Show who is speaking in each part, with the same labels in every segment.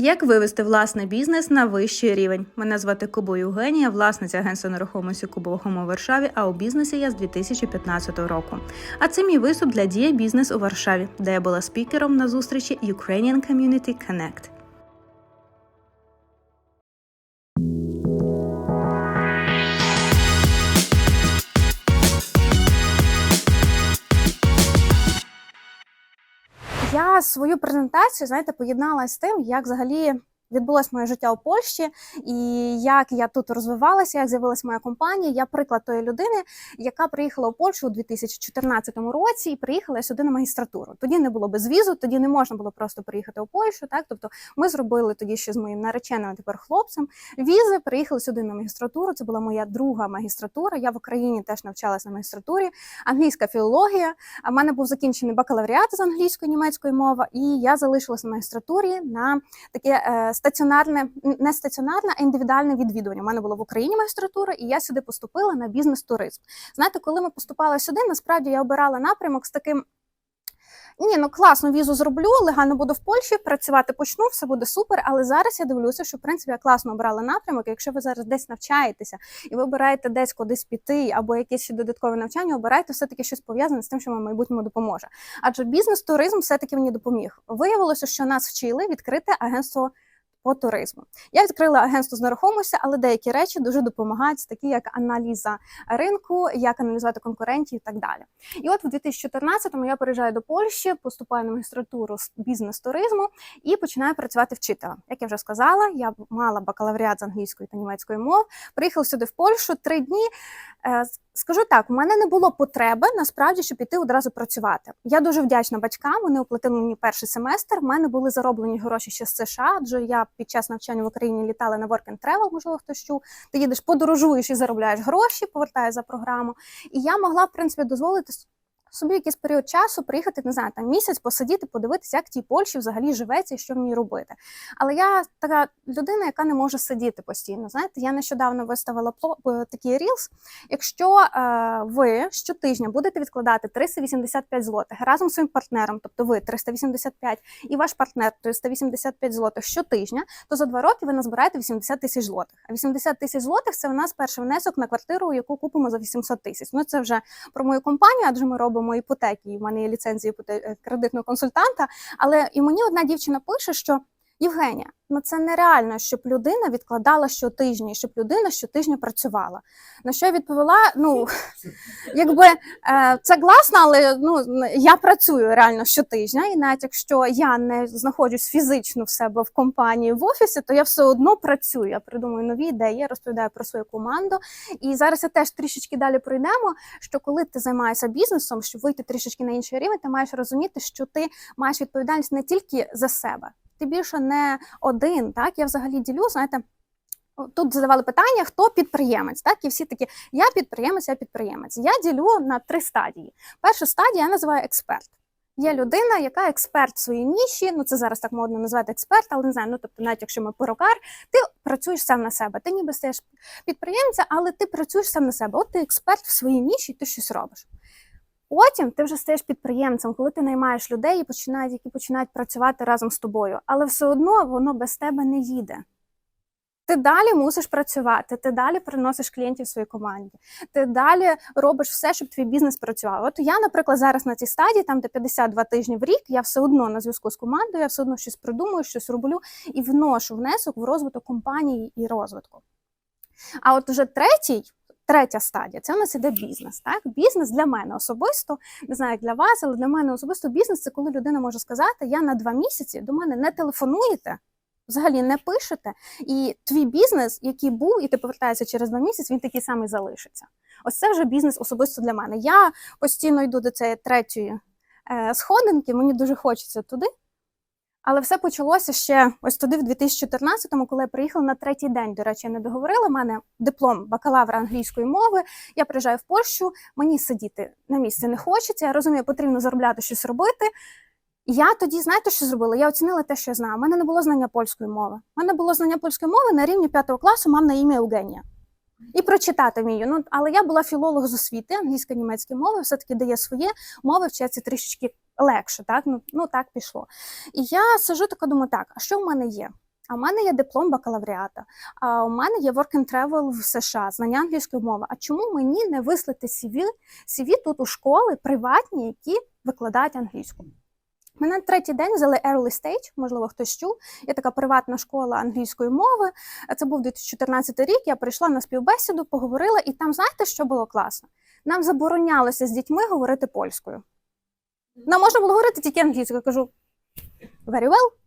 Speaker 1: Як вивести власний бізнес на вищий рівень? Мене звати Кубо Євгенія, власниця агентства нерухомості Кубо Хому у Варшаві. А у бізнесі я з 2015 року. А це мій виступ для дія бізнес у Варшаві, де я була спікером на зустрічі Ukrainian Community Connect.
Speaker 2: Я свою презентацію, знаєте, поєднала з тим, як взагалі відбулось моє життя у Польщі, і як я тут розвивалася, як з'явилася моя компанія. Я приклад тої людини, яка приїхала у Польщу у 2014 році і приїхала сюди на магістратуру. Тоді не було безвізу, тоді не можна було просто приїхати у Польщу. Так, тобто ми зробили тоді ще з моїм нареченим, тепер хлопцем. Візи приїхали сюди на магістратуру. Це була моя друга магістратура. Я в Україні теж навчалася на магістратурі, англійська філологія. А в мене був закінчений бакалавріат з англійської німецької мови, і я залишилася на магістратурі на таке е, стаціонарне, не стаціонарне, а індивідуальне відвідування. У мене було в Україні магістратура, і я сюди поступила на бізнес-туризм. Знаєте, коли ми поступали сюди, насправді я обирала напрямок з таким. Ні, ну класно візу зроблю, легально буду в Польщі, працювати почну, все буде супер. Але зараз я дивлюся, що в принципі я класно обрала напрямок. Якщо ви зараз десь навчаєтеся і ви обираєте десь кудись піти або якесь ще додаткове навчання, обирайте все-таки щось пов'язане з тим, що вам майбутньому допоможе. Адже бізнес-туризм все-таки мені допоміг. Виявилося, що нас вчили відкрити агентство по туризму. Я відкрила агентство з нерухомості, але деякі речі дуже допомагають, такі як аналіза ринку, як аналізувати конкурентів і так далі. І от в 2014-му я переїжджаю до Польщі, поступаю на магістратуру з бізнес-туризму і починаю працювати вчителем. Як я вже сказала, я мала бакалавріат з англійської та німецької мов. Приїхала сюди в Польщу три дні. Скажу так, у мене не було потреби насправді, щоб піти одразу працювати. Я дуже вдячна батькам. Вони оплатили мені перший семестр. У мене були зароблені гроші ще з США, адже я під час навчання в Україні літала на work and travel, можливо, хтось чув. Ти їдеш, подорожуєш і заробляєш гроші, повертаєш за програму. І я могла, в принципі, дозволити собі якийсь період часу приїхати, не знаю, там місяць посидіти, подивитися, як тій Польщі взагалі живеться і що в ній робити. Але я така людина, яка не може сидіти постійно. Знаєте, я нещодавно виставила е, такий рілс. Якщо е, ви щотижня будете відкладати 385 злотих разом з своїм партнером, тобто ви 385 і ваш партнер 385 злотих щотижня, то за два роки ви назбираєте 80 тисяч злотих. А 80 тисяч злотих це у нас перший внесок на квартиру, яку купимо за 800 тисяч. Ну це вже про мою компанію, адже ми робимо іпотеки. І в мене є ліцензія е, кредитного консультанта. Але і мені одна дівчина пише, що Євгенія, ну це нереально, щоб людина відкладала щотижня, і щоб людина щотижня працювала. На що я відповіла: ну якби е, це класно, але ну я працюю реально щотижня, і навіть якщо я не знаходжусь фізично в себе в компанії в офісі, то я все одно працюю. Я придумую нові ідеї, розповідаю про свою команду. І зараз я теж трішечки далі пройдемо. Що коли ти займаєшся бізнесом, щоб вийти трішечки на інший рівень, ти маєш розуміти, що ти маєш відповідальність не тільки за себе. Ти більше не один. Так я взагалі ділю, знаєте. Тут задавали питання, хто підприємець, так і всі такі: я підприємець, я підприємець. Я ділю на три стадії. Перша стадія я називаю експерт. Є людина, яка експерт в своїй ніші. Ну це зараз так модно назвати експерт, але не знаю. Ну тобто, навіть якщо ми перукар, ти працюєш сам на себе. Ти ніби стаєш підприємця, але ти працюєш сам на себе. От ти експерт в своїй ніші, ти щось робиш. Потім ти вже стаєш підприємцем, коли ти наймаєш людей, і починають, які починають працювати разом з тобою, але все одно воно без тебе не їде. Ти далі мусиш працювати, ти далі приносиш клієнтів своїй команді, ти далі робиш все, щоб твій бізнес працював. От я, наприклад, зараз на цій стадії, там де 52 тижні в рік, я все одно на зв'язку з командою, я все одно щось придумую, щось роблю і вношу внесок в розвиток компанії і розвитку. А от уже третій. Третя стадія це у нас іде бізнес. Так, бізнес для мене особисто, не знаю, як для вас, але для мене особисто бізнес це коли людина може сказати: я на два місяці до мене не телефонуєте, взагалі не пишете, і твій бізнес, який був, і ти повертаєшся через два місяці, він такий самий залишиться. Ось це вже бізнес особисто для мене. Я постійно йду до цієї третьої е, сходинки, мені дуже хочеться туди. Але все почалося ще ось туди, в 2014-му, коли я приїхала на третій день. До речі, я не договорила. У мене диплом бакалавра англійської мови. Я приїжджаю в Польщу, мені сидіти на місці не хочеться. Я розумію, потрібно заробляти щось робити. Я тоді, знаєте, що зробила? Я оцінила те, що я знаю. У мене не було знання польської мови. У мене було знання польської мови на рівні п'ятого класу, мам на ім'я Евгенія. І прочитати вмію. Ну, але я була філолог з освіти, англійська німецькі мови, все-таки дає своє мови вчаться трішечки легше. Так? Ну, ну так пішло. І я сижу така, думаю, так, а що в мене є? А у мене є диплом бакалавріата, а у мене є work and travel в США, знання англійської мови. А чому мені не вислати CV, CV тут у школи приватні, які викладають англійську? Мене на третій день взяли Early Stage, можливо, хтось чув. Є така приватна школа англійської мови. Це був 2014 рік. Я прийшла на співбесіду, поговорила, і там, знаєте, що було класно? Нам заборонялося з дітьми говорити польською. Нам можна було говорити тільки англійською. Я кажу very well.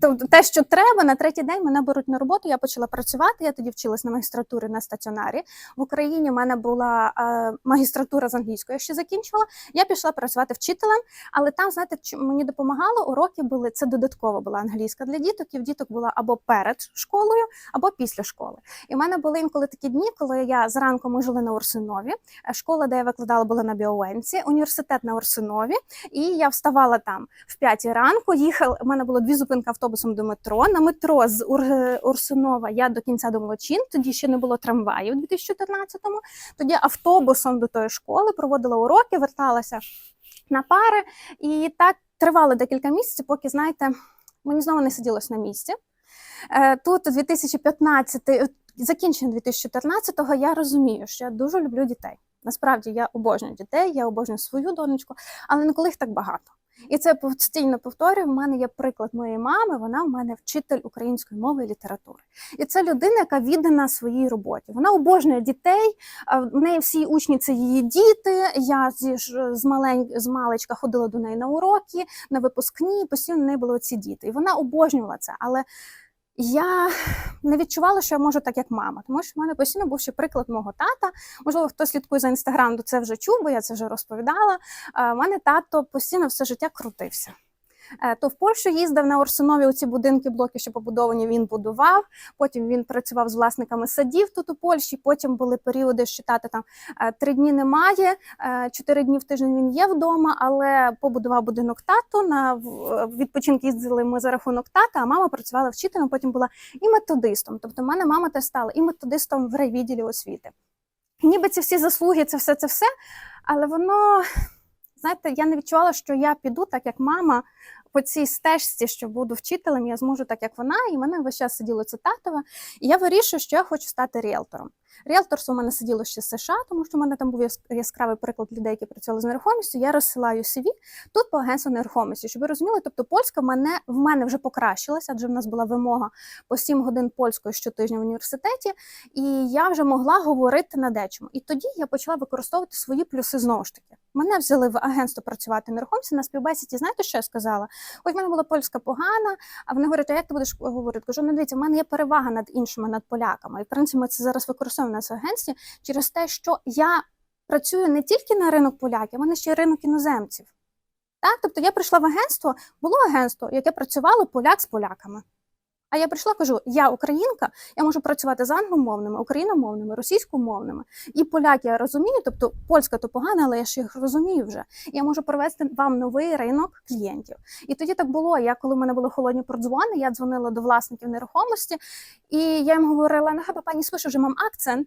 Speaker 2: Тобто те, що треба, на третій день мене беруть на роботу. Я почала працювати. Я тоді вчилась на магістратурі на стаціонарі. В Україні в мене була е, магістратура з англійської. Я ще закінчила. Я пішла працювати вчителем, але там, знаєте, мені допомагало. Уроки були це додатково була англійська для діток. І в діток була або перед школою, або після школи. І в мене були інколи такі дні, коли я зранку ми жили на Урсинові. Е, Школа, де я викладала, була на Біоенці, університет на Урсинові. І я вставала там в п'ятій ранку. Їхала. У мене було дві зупинки автобусом до метро. На метро з Ур- Урсунова я до кінця до Молочин. Тоді ще не було трамваїв у 2014-му. Тоді автобусом до тої школи проводила уроки, верталася на пари. І так тривало декілька місяців, поки, знаєте, мені знову не сиділось на місці. Е, Тут 2015, е, закінчення 2014-го, я розумію, що я дуже люблю дітей. Насправді я обожнюю дітей, я обожнюю свою донечку, але не коли їх так багато. І це постійно повторюю. В мене є приклад моєї мами. Вона в мене вчитель української мови і літератури. І це людина, яка віддана своїй роботі. Вона обожнює дітей. В неї всі учні це її діти. Я зі ж з малень з маличка ходила до неї на уроки, на випускні. Постійно в неї були ці діти. І вона обожнювала це. Але я не відчувала, що я можу так, як мама, тому що в мене постійно був ще приклад мого тата. Можливо, хто слідкує за інстаграм, то це вже чув, бо я це вже розповідала. У мене тато постійно все життя крутився. Е, То в Польщу їздив на Орсинові у ці будинки, блоки, що побудовані, він будував. Потім він працював з власниками садів тут у Польщі. Потім були періоди, що тата там е, три дні немає, е, чотири дні в тиждень він є вдома, але побудував будинок тато. На відпочинки їздили ми за рахунок тата, а мама працювала вчителем, потім була і методистом. Тобто, в мене мама теж стала і методистом в райвідділі освіти. Ніби ці всі заслуги, це все, це все, але воно. Знаєте, я не відчувала, що я піду так, як мама, по цій стежці, що буду вчителем, я зможу так, як вона, і мене весь час сиділо цитатове. І я вирішую, що я хочу стати ріелтором. Ріелторство у мене сиділо ще з США, тому що в мене там був яскравий приклад людей, які працювали з нерухомістю. Я розсилаю CV тут по агентству нерухомості. Щоб ви розуміли, тобто польська мене в мене вже покращилася, адже в нас була вимога по 7 годин польської щотижня в університеті, і я вже могла говорити на дечому. І тоді я почала використовувати свої плюси знову ж таки. Мене взяли в агентство працювати нерухомості на співбесіді. Знаєте, що я сказала? Ось в мене була польська погана, а вони говорять, а як ти будеш говорити? Кажу, ну дивіться, в мене є перевага над іншими, над поляками. І в принципі, ми це зараз використовуємо на в агентстві через те, що я працюю не тільки на ринок поляків, а ще й ринок іноземців. Так, тобто я прийшла в агентство, було агентство, яке працювало поляк з поляками. А я прийшла, кажу: я українка, я можу працювати з англомовними, україномовними, російськомовними. І поляки я розумію, тобто польська то погана, але я ж їх розумію вже. Я можу привести вам новий ринок клієнтів. І тоді так було. Я коли в мене були холодні продзвони, я дзвонила до власників нерухомості, і я їм говорила: no chyba pani słyszy, że mam akcent,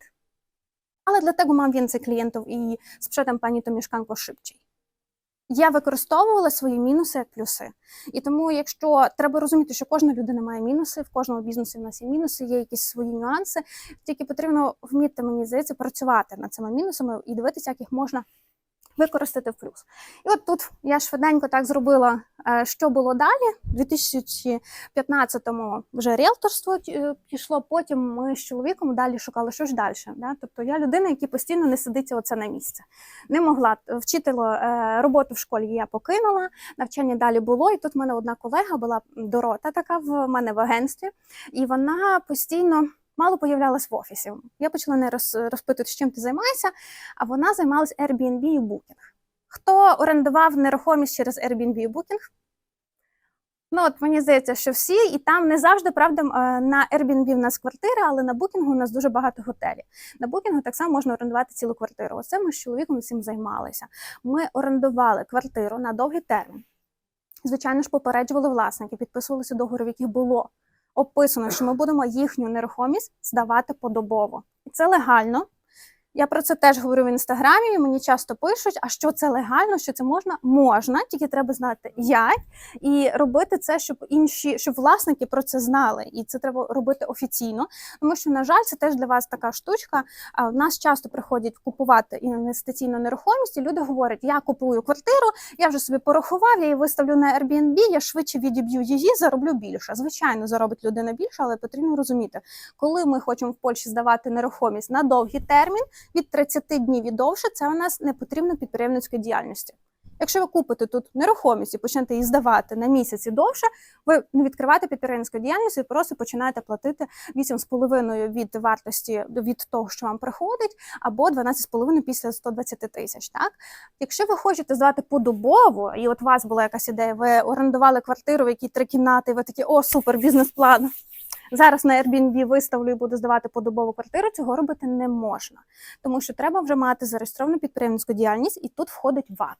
Speaker 2: ale dlatego mam więcej klientów i sprzedam pani to mieszkanko szybciej. Я використовувала свої мінуси як плюси. І тому, якщо треба розуміти, що кожна людина має мінуси, в кожному бізнесі в нас є мінуси, є якісь свої нюанси. Тільки потрібно вміти, мені здається, працювати над цими мінусами і дивитися, як їх можна використати в плюс. І от тут я швиденько так зробила, е, що було далі. У 2015-му вже ріелторство е, пішло. Потім ми з чоловіком далі шукали, що ж далі. Да? Тобто я людина, яка постійно не сидиться оце на місце. Не могла е, роботу в школі я покинула, навчання далі було. І тут в мене одна колега була Дорота, така в мене в агентстві, і вона постійно. Мало появлялась в офісі. Я почала не роз, розпитувати, чим ти займаєшся, а вона займалась Airbnb і Booking. Хто орендував нерухомість через Airbnb і Booking? Ну, от мені здається, що всі, і там не завжди, правда, е, на Airbnb в нас квартира, але на Booking у нас дуже багато готелів. На Booking так само можна орендувати цілу квартиру. Оце ми з чоловіком цим займалися. Ми орендували квартиру на довгий термін. Звичайно ж, попереджували власників, підписувалися договори, в яких було описано, що ми будемо їхню нерухомість здавати подобово. І це легально. Я про це теж говорю в інстаграмі. Мені часто пишуть: а що це легально, що це можна? Можна, тільки треба знати як і робити це, щоб інші, щоб власники про це знали. І це треба робити офіційно. Тому що, на жаль, це теж для вас така штучка. А в нас часто приходять купувати інвестиційну нерухомість. і Люди говорять: я купую квартиру, я вже собі порахував, я її виставлю на Airbnb, я швидше відіб'ю її, зароблю більше. Звичайно, заробить людина більше, але потрібно розуміти, коли ми хочемо в Польщі здавати нерухомість на довгий термін від 30 днів і довше, це у нас не потрібно підприємницької діяльності. Якщо ви купите тут нерухомість і почнете її здавати на місяць і довше, ви не відкриваєте підприємницьку діяльність і просто починаєте платити 8,5 від вартості від того, що вам приходить, або 12,5 після 120 тисяч. Так, якщо ви хочете здавати подобово, і от у вас була якась ідея, ви орендували квартиру, в якій три кімнати, і ви такі о, супер, бізнес-план. Зараз на Airbnb виставлю і буду здавати подобову квартиру. Цього робити не можна, тому що треба вже мати зареєстровану підприємницьку діяльність, і тут входить ВАТ.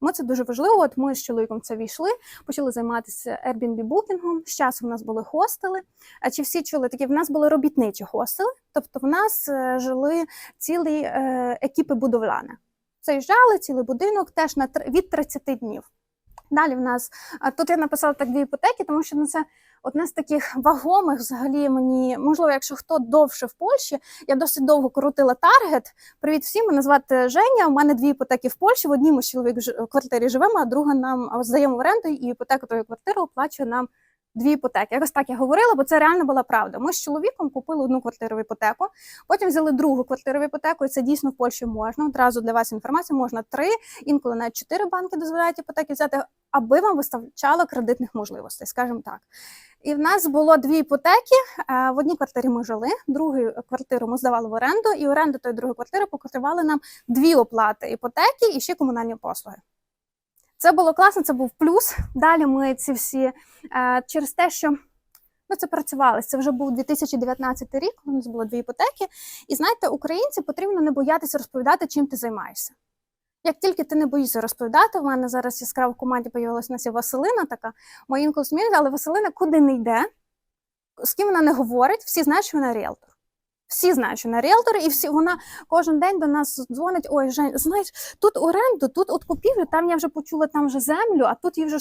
Speaker 2: Тому це дуже важливо. От ми з чоловіком це війшли, почали займатися Airbnb букінгом. З часом у нас були хостели. А чи всі чули такі? В нас були робітничі хостели, тобто в нас е, жили цілі е, екіпи будовляни. Заїжджали цілий будинок теж на від 30 днів. Далі в нас тут я написала так дві іпотеки, тому що ну, це одне з таких вагомих взагалі мені, можливо, якщо хто довше в Польщі, я досить довго крутила таргет. Привіт всім, мене звати Женя. У мене дві іпотеки в Польщі. В одній ми чоловік ж- квартирі живемо, а друга нам здаємо в оренду, і іпотека тої квартири оплачує нам дві іпотеки. Якось так я говорила, бо це реально була правда. Ми з чоловіком купили одну квартиру в іпотеку, потім взяли другу квартиру в іпотеку, і це дійсно в Польщі можна. Одразу для вас інформація можна три, інколи навіть чотири банки дозволяють іпотеки взяти, аби вам вистачало кредитних можливостей, скажімо так. І в нас було дві іпотеки. Е, В одній квартирі ми жили, другу квартиру ми здавали в оренду, і оренду тої другої квартири покривали нам дві оплати іпотеки і ще комунальні послуги. Це було класно, це був плюс. Далі ми ці всі е, через те, що ну, це працювалося. Це вже був 2019 рік, у нас було дві іпотеки. І знаєте, українці потрібно не боятися розповідати, чим ти займаєшся. Як тільки ти не боїшся розповідати, в мене зараз яскраво в команді появилася нас є Василина така, ми інколи сміються, але Василина куди не йде, з ким вона не говорить, всі знають, що вона ріелтор. Всі знають, що вона ріелтор, і всі вона кожен день до нас дзвонить: ой, Жень, знаєш, тут оренду, тут от купівлю, там я вже почула там вже землю, а тут я вже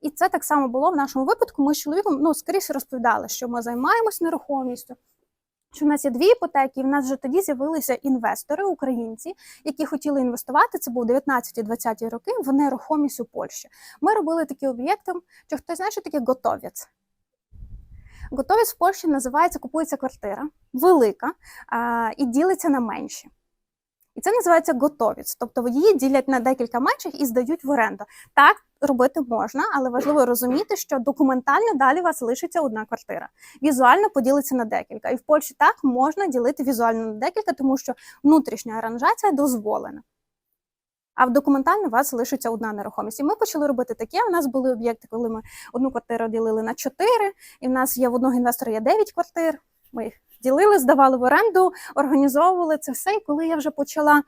Speaker 2: і це так само було в нашому випадку. Ми з чоловіком ну скоріше розповідали, що ми займаємось нерухомістю. Що в нас є дві іпотеки, і в нас вже тоді з'явилися інвестори, українці, які хотіли інвестувати. Це був 19-20 роки в нерухомість у Польщі. Ми робили такі об'єкти. Чи хтось знає, що таке готовець? Готовець в Польщі називається купується квартира, велика а, і ділиться на менші. І це називається готовість. Тобто її ділять на декілька менших і здають в оренду. Так робити можна, але важливо розуміти, що документально далі у вас лишиться одна квартира. Візуально поділиться на декілька. І в Польщі так можна ділити візуально на декілька, тому що внутрішня аранжація дозволена. А в документально у вас лишиться одна нерухомість. І ми почали робити таке. У нас були об'єкти, коли ми одну квартиру ділили на чотири, і в нас є в одного інвестора є дев'ять квартир. Ми їх ділили, здавали в оренду, організовували це все. І коли я вже почала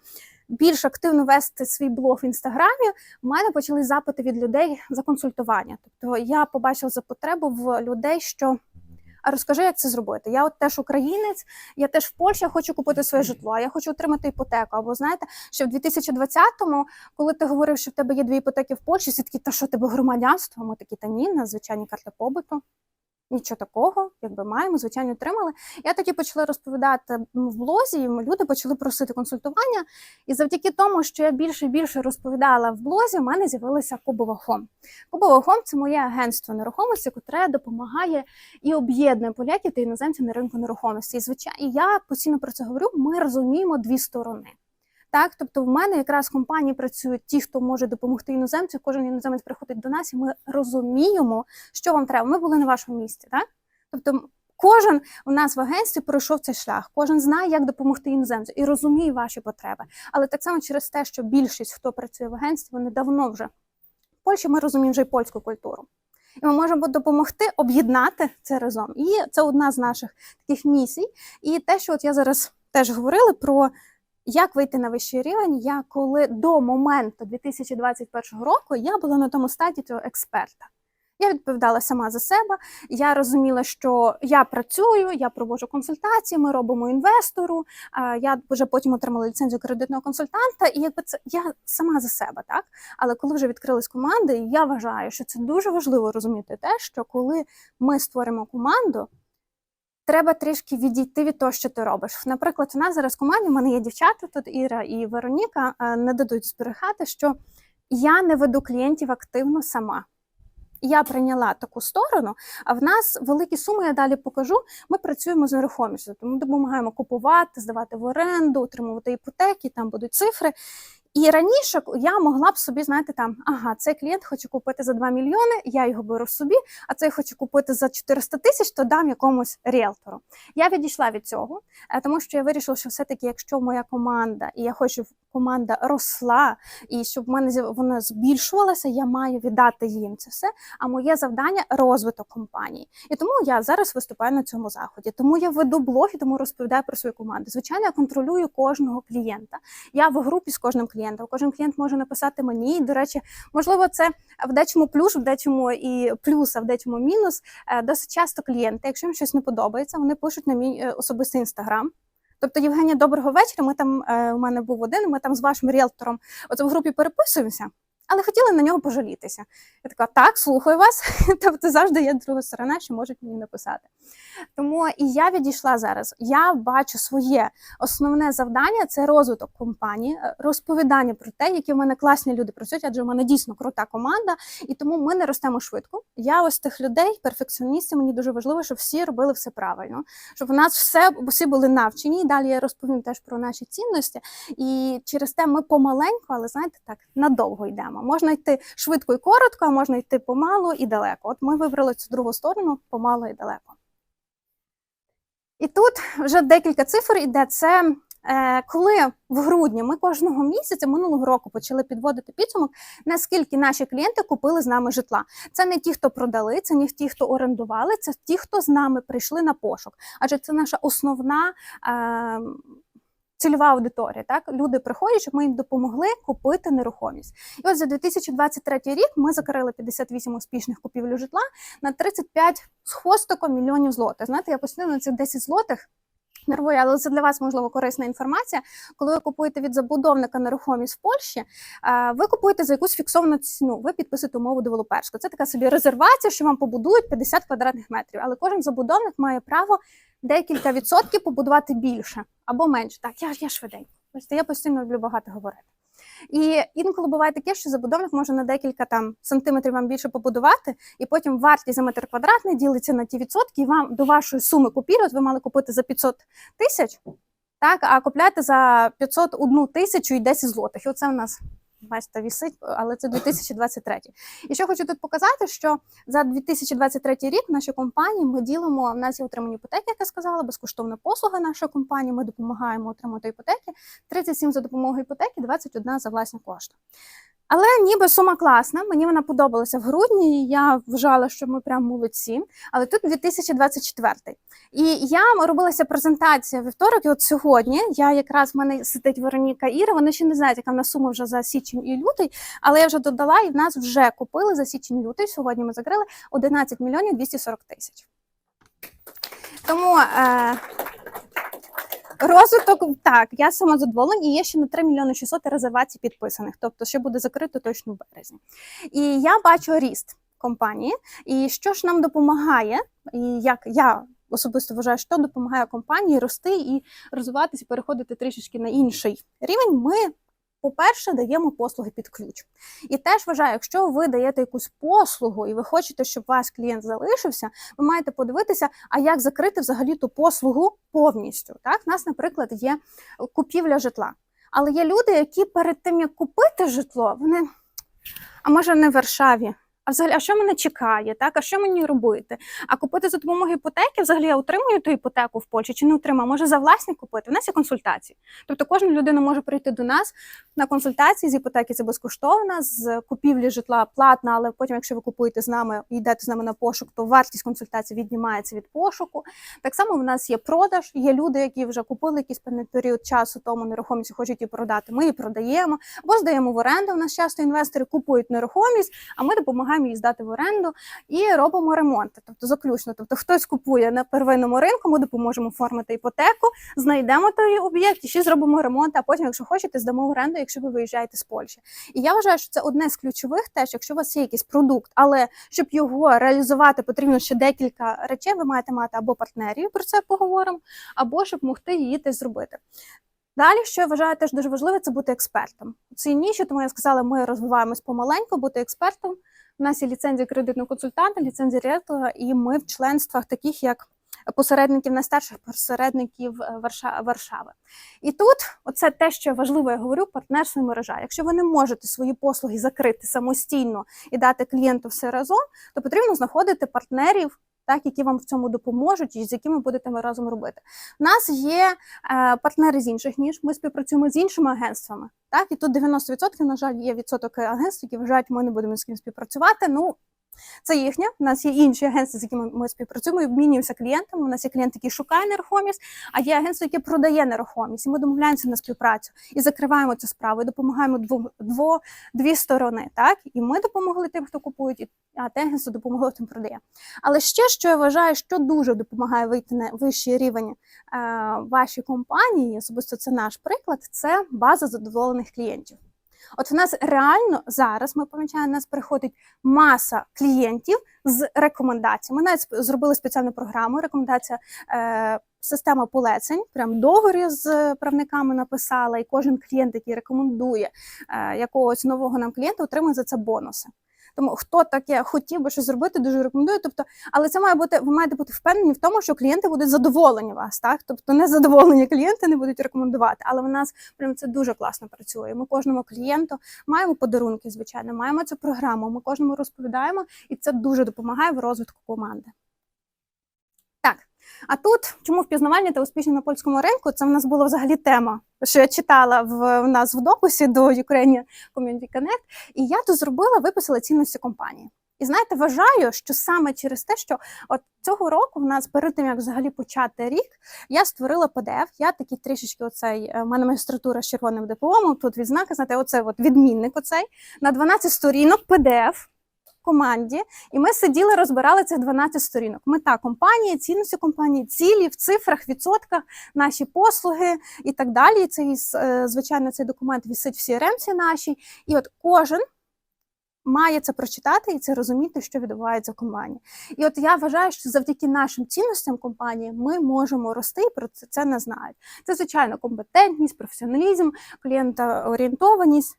Speaker 2: більш активно вести свій блог в інстаграмі, в мене почали запити від людей за консультування. Тобто я побачила за потребу в людей, що. А розкажи, як це зробити. Я от теж українець, я теж в Польщі хочу купити своє житло, я хочу отримати іпотеку. Або знаєте, що в 2020-му, коли ти говорив, що в тебе є дві іпотеки в Польщі, всі такі, та що тебе громадянство? Ми такі, та ні, на звичайні карти побуту. Нічого такого, якби маємо, звичайно, отримали. Я тоді почала розповідати в блозі, і люди почали просити консультування. І завдяки тому, що я більше і більше розповідала в блозі, у мене з'явилася Кубова Хом. Кубова Хом це моє агентство нерухомості, яке допомагає і об'єднує поляків та іноземців на ринку нерухомості. І звичайно, і я постійно про це говорю. Ми розуміємо дві сторони. Так, тобто в мене якраз в компанії працюють ті, хто може допомогти іноземцю. Кожен іноземець приходить до нас, і ми розуміємо, що вам треба. Ми були на вашому місці, так? Тобто, кожен у нас в агентстві пройшов цей шлях, кожен знає, як допомогти іноземцю і розуміє ваші потреби. Але так само через те, що більшість, хто працює в агентстві, вони давно вже в Польщі, ми розуміємо вже і польську культуру. І ми можемо допомогти об'єднати це разом. І це одна з наших таких місій. І те, що от я зараз теж говорила про як вийти на вищий рівень, я коли до моменту 2021 року я була на тому стадії цього експерта. Я відповідала сама за себе. Я розуміла, що я працюю, я проводжу консультації, ми робимо інвестору. Я вже потім отримала ліцензію кредитного консультанта, і якби це я сама за себе, так. Але коли вже відкрились команди, я вважаю, що це дуже важливо розуміти те, що коли ми створимо команду. Треба трішки відійти від того, що ти робиш. Наприклад, у нас зараз в команді, в мене є дівчата, тут Іра і Вероніка, е, не дадуть зберігати, що я не веду клієнтів активно сама. Я прийняла таку сторону, а в нас великі суми, я далі покажу. Ми працюємо з нерухомістю, тому допомагаємо купувати, здавати в оренду, отримувати іпотеки, там будуть цифри. І раніше я могла б собі, знаєте, там, ага, цей клієнт хочу купити за 2 мільйони, я його беру собі, а цей хочу купити за 400 тисяч, то дам якомусь ріелтору. Я відійшла від цього, е, тому що я вирішила, що все-таки, якщо моя команда, і я хочу, команда росла, і щоб в мене вона збільшувалася, я маю віддати їм це все. А моє завдання розвиток компанії. І тому я зараз виступаю на цьому заході. Тому я веду блог і тому розповідаю про свою команду. Звичайно, я контролюю кожного клієнта. Я в групі з кожним клієнтом. Кожен клієнт може написати мені. До речі, можливо, це в дечому плюс, в дечому і плюс, а в дечому мінус. Е, Досить часто клієнти, якщо їм щось не подобається, вони пишуть на мій е, особистий інстаграм. Тобто, Євгенія, доброго вечора. Ми там е, у мене був один. Ми там з вашим ріелтором от в групі переписуємося, але хотіли на нього пожалітися. Я така, так, слухаю вас. тобто завжди є друга сторона, що можуть мені написати. Тому і я відійшла зараз. Я бачу своє основне завдання це розвиток компанії, е, розповідання про те, які в мене класні люди працюють, адже в мене дійсно крута команда, і тому ми не ростемо швидко. Я ось тих людей, перфекціоністів, мені дуже важливо, щоб всі робили все правильно, щоб у нас все всі були навчені. І далі я розповім теж про наші цінності. І через те ми помаленьку, але знаєте, так надовго йдемо. Можна йти швидко і коротко, а можна йти помалу і далеко. От ми вибрали цю другу сторону помало і далеко. І тут вже декілька цифр іде. Це е, коли в грудні ми кожного місяця минулого року почали підводити підсумок, наскільки наші клієнти купили з нами житла. Це не ті, хто продали, це не ті, хто орендували, це ті, хто з нами прийшли на пошук. Адже це наша основна. Цільова аудиторія, так люди приходять, щоб ми їм допомогли купити нерухомість. І от за 2023 рік ми закрили 58 успішних купівлю житла на 35 з хвостиком мільйонів злотих. Знаєте, я постійно на цих 10 злотих нервую, але це для вас можливо корисна інформація. Коли ви купуєте від забудовника нерухомість в Польщі, е, ви купуєте за якусь фіксовану ціну. Ви підписуєте умову девелоперську. Це така собі резервація, що вам побудують 50 квадратних метрів. Але кожен забудовник має право декілька відсотків побудувати більше або менше. Так, я, я швиденько. Я постійно люблю багато говорити. І інколи буває таке, що забудовник може на декілька там сантиметрів вам більше побудувати, і потім вартість за метр квадратний ділиться на ті відсотки, і вам до вашої суми купівлі, от ви мали купити за 500 тисяч, так, а купляєте за 501 тисячу і 10 злотих. І оце у нас. Бачите, вісить, але це 2023. І що хочу тут показати, що за 2023 рік в нашій компанії ми ділимо, в нас є отримані іпотеки, як я сказала, безкоштовна послуга нашої компанії. Ми допомагаємо отримати іпотеки. 37 за допомогою іпотеки, 21 за власні кошти. Але ніби сума класна, мені вона подобалася в грудні, і я вважала, що ми прям молодці. Але тут 2024. І я робилася презентація вівторок, і от сьогодні я якраз в мене сидить Вероніка Іра. Вони ще не знають, яка в нас сума вже за січень і лютий, але я вже додала, і в нас вже купили за січень лютий. Сьогодні ми закрили 11 мільйонів 240 тисяч. Тому е, розвиток так, я сама задоволена, і є ще на 3 мільйони 600 резервацій підписаних, тобто ще буде закрито точно в березні. І я бачу ріст компанії. І що ж нам допомагає, і як я особисто вважаю, що допомагає компанії рости і розвиватися, переходити трішечки на інший рівень. Ми, по-перше, даємо послуги під ключ. І теж вважаю, якщо ви даєте якусь послугу і ви хочете, щоб ваш клієнт залишився, ви маєте подивитися, а як закрити взагалі ту послугу повністю. Так, У нас, наприклад, є купівля житла. Але є люди, які перед тим як купити житло, вони а може не в Варшаві. А взагалі, а що мене чекає? Так, а що мені робити? А купити за допомогою іпотеки, взагалі я отримую ту іпотеку в Польщі чи не отримаю? Може за власні купити? У нас є консультації. Тобто кожна людина може прийти до нас на консультації з іпотеки. Це безкоштовна, з купівлі житла платна, але потім, якщо ви купуєте з нами і йдете з нами на пошук, то вартість консультації віднімається від пошуку. Так само в нас є продаж. Є люди, які вже купили якийсь певний період часу тому нерухомість, хочуть її продати. Ми її продаємо або здаємо в оренду. У нас часто інвестори купують нерухомість, а ми допомагаємо допомагаємо її здати в оренду і робимо ремонти, тобто заключно. Тобто, хтось купує на первинному ринку, ми допоможемо оформити іпотеку, знайдемо той об'єкт і ще зробимо ремонт. А потім, якщо хочете, здамо в оренду, якщо ви виїжджаєте з Польщі. І я вважаю, що це одне з ключових, теж якщо у вас є якийсь продукт, але щоб його реалізувати, потрібно ще декілька речей. Ви маєте мати або партнерів, про це поговоримо, або щоб могти її теж зробити. Далі, що я вважаю теж дуже важливо, це бути експертом. У ніші, тому я сказала, ми розвиваємось помаленьку, бути експертом. У нас є ліцензія кредитного консультанта, ліцензія ректора, і ми в членствах таких як посередників найстарших посередників е, Варшави. І тут, оце те, що важливо, я говорю, партнерство і мережа. Якщо ви не можете свої послуги закрити самостійно і дати клієнту все разом, то потрібно знаходити партнерів. Так, які вам в цьому допоможуть, і з якими будете ми разом робити. У нас є е, партнери з інших ніж. Ми співпрацюємо з іншими агентствами. Так, і тут 90%, на жаль, є відсоток агентств, які вважають, ми не будемо з ким співпрацювати. Ну це їхня. У нас є інші агентства, з якими ми співпрацюємо, і обмінюємося клієнтами. У нас є клієнт, який шукає нерухомість, а є агентство, яке продає нерухомість. І ми домовляємося на співпрацю і закриваємо цю справу, і допомагаємо двом, дво, дві сторони. Так, і ми допомогли тим, хто купує, і- а те агентство допомогло тим продає. Але ще що я вважаю, що дуже допомагає вийти на вищий рівень е, вашій компанії, особисто це наш приклад, це база задоволених клієнтів. От в нас реально зараз ми помічаємо, нас приходить маса клієнтів з рекомендаціями. Ми навіть зробили спеціальну програму. Рекомендація е, система полецень. Прям договір з правниками написала, і кожен клієнт, який рекомендує е, якогось нового нам клієнта, отримує за це бонуси. Тому хто таке хотів би щось зробити, дуже рекомендую. Тобто, але це має бути, ви маєте бути впевнені в тому, що клієнти будуть задоволені вас, так? Тобто незадоволені клієнти не будуть рекомендувати. Але в нас прям це дуже класно працює. Ми кожному клієнту маємо подарунки, звичайно, маємо цю програму. Ми кожному розповідаємо, і це дуже допомагає в розвитку команди. Так, а тут чому впізнавання та успішні на польському ринку? Це в нас була взагалі тема, що я читала в, в нас в дописі до Ukrainian Community Connect. І я тут зробила, виписала цінності компанії. І знаєте, вважаю, що саме через те, що от цього року в нас перед тим, як взагалі почати рік, я створила PDF, Я такий трішечки оцей, е, в мене магістратура з червоним дипломом, тут відзнака, знаєте, оцей от відмінник оцей, на 12 сторінок PDF команді, і ми сиділи, розбирали цих 12 сторінок. Мета компанії, цінності компанії, цілі в цифрах, відсотках, наші послуги і так далі. Цей, е, звичайно, цей документ висить в CRM нашій. І от кожен має це прочитати і це розуміти, що відбувається в компанії. І от я вважаю, що завдяки нашим цінностям компанії ми можемо рости і про це, це не знають. Це, звичайно, компетентність, професіоналізм, клієнтоорієнтованість.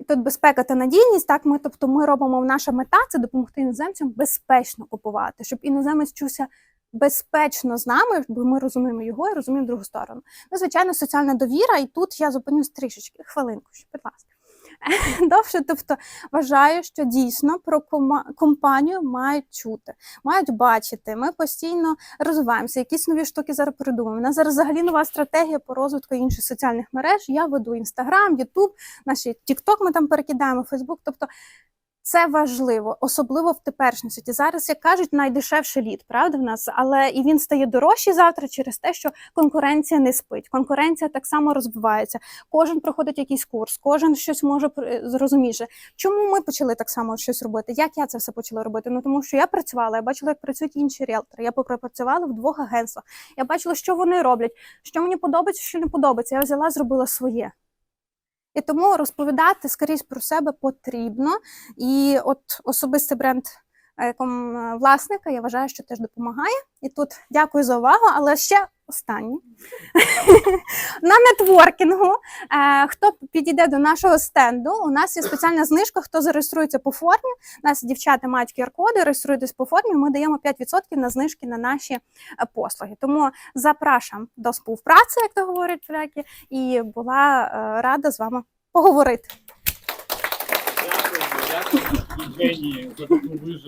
Speaker 2: І тут безпека та надійність. Так, ми, тобто, ми робимо наша мета це допомогти іноземцям безпечно купувати, щоб іноземець чувся безпечно з нами, бо ми розуміємо його і розуміємо другу сторону. Ну, звичайно, соціальна довіра, і тут я зупинюсь трішечки, хвилинку, будь ласка. Довше, тобто вважаю, що дійсно про компанію мають чути, мають бачити. Ми постійно розвиваємося, якісь нові штуки зараз придумуємо. У нас зараз взагалі нова стратегія по розвитку інших соціальних мереж. Я веду інстаграм, Ютуб, наші Тікток ми там перекидаємо, Фейсбук. Тобто це важливо, особливо в теперішній світі. Зараз, як кажуть, найдешевший лід, правда, в нас, але і він стає дорожчий завтра через те, що конкуренція не спить. Конкуренція так само розвивається. Кожен проходить якийсь курс, кожен щось може при- зрозуміти. Чому ми почали так само щось робити? Як я це все почала робити? Ну тому що я працювала, я бачила, як працюють інші ріелтори. Я попрацювала в двох агентствах. Я бачила, що вони роблять, що мені подобається, що не подобається. Я взяла, зробила своє. І тому розповідати скоріш про себе потрібно. І от особистий бренд власника, я вважаю, що теж допомагає. І тут дякую за увагу, але ще останнє. На нетворкінгу, е, хто підійде до нашого стенду, у нас є спеціальна знижка, хто зареєструється по формі. У нас дівчата мають QR-коди, реєструйтесь по формі. Ми даємо 5% на знижки на наші е, послуги. Тому запрошуємо до співпраці, як то говорять поляки, і була е, рада з вами поговорити.
Speaker 3: Дякую, дякую